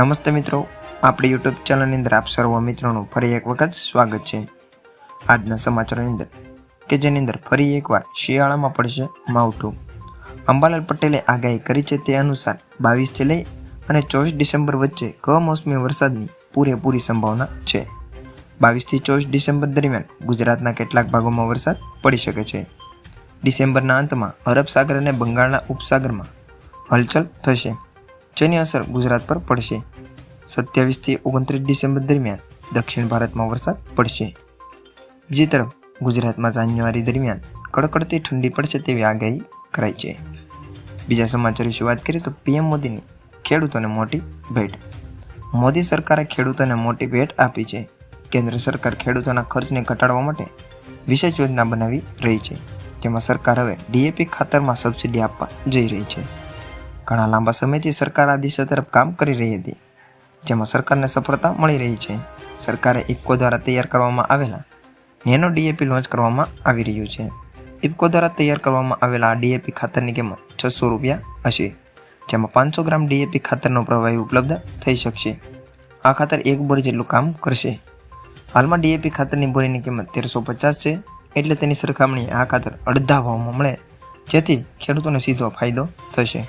નમસ્તે મિત્રો. આપણી યુટ્યુબ ચેનલની અંદર આપ સર્વ મિત્રોનું ફરી એક વખત સ્વાગત છે. આજના સમાચારોની અંદર કે જેની અંદર ફરી એકવાર શિયાળામાં પડશે માવઠું. અંબાલાલ પટેલે આગાહી કરી છે તે અનુસાર બાવીસથી લઈ અને ચોવીસ ડિસેમ્બર વચ્ચે કમોસમી વરસાદની પૂરેપૂરી સંભાવના છે. બાવીસથી ચોવીસ ડિસેમ્બર દરમિયાન ગુજરાતના કેટલાક ભાગોમાં વરસાદ પડી શકે છે. ડિસેમ્બરના અંતમાં અરબ સાગર અને બંગાળના ઉપસાગરમાં હલચલ થશે. જેની અસર ગુજરાત પર પડશે? સત્યાવીસથી ઓગણત્રીસ ડિસેમ્બર દરમિયાન દક્ષિણ ભારતમાં વરસાદ પડશે. બીજી તરફ, ગુજરાતમાં જાન્યુઆરી દરમિયાન કડકડતી ઠંડી પડશે તેવી આગાહી કરાઈ છે. બીજા સમાચાર વિશે વાત કરીએ તો પીએમ મોદીની ખેડૂતોને મોટી ભેટ. મોદી સરકારે ખેડૂતોને મોટી ભેટ આપી છે. કેન્દ્ર સરકાર ખેડૂતોના ખર્ચને ઘટાડવા માટે વિશેષ યોજના બનાવી રહી છે. જેમાં સરકાર હવે ડીએપી ખાતરમાં સબસિડી આપવા જઈ રહી છે. ઘણા લાંબા સમયથી સરકાર આ દિશા તરફ કામ કરી રહી હતી, જેમાં સરકારને સફળતા મળી રહી છે. સરકારે ઇફકો દ્વારા તૈયાર કરવામાં આવેલા નેનો ડીએપી લોન્ચ કરવામાં આવી રહ્યું છે. ઇફકો દ્વારા તૈયાર કરવામાં આવેલા આ ડીએપી ખાતરની કિંમત છસો રૂપિયા હશે, જેમાં પાંચસો ગ્રામ ડીએપી ખાતરનો પ્રવાહી ઉપલબ્ધ થઈ શકશે. આ ખાતર એક બોરી જેટલું કામ કરશે. હાલમાં ડીએપી ખાતરની બોરીની કિંમત તેરસો પચાસ છે, એટલે તેની સરખામણીએ આ ખાતર અડધા ભાવમાં મળે, જેથી ખેડૂતોને સીધો ફાયદો થશે.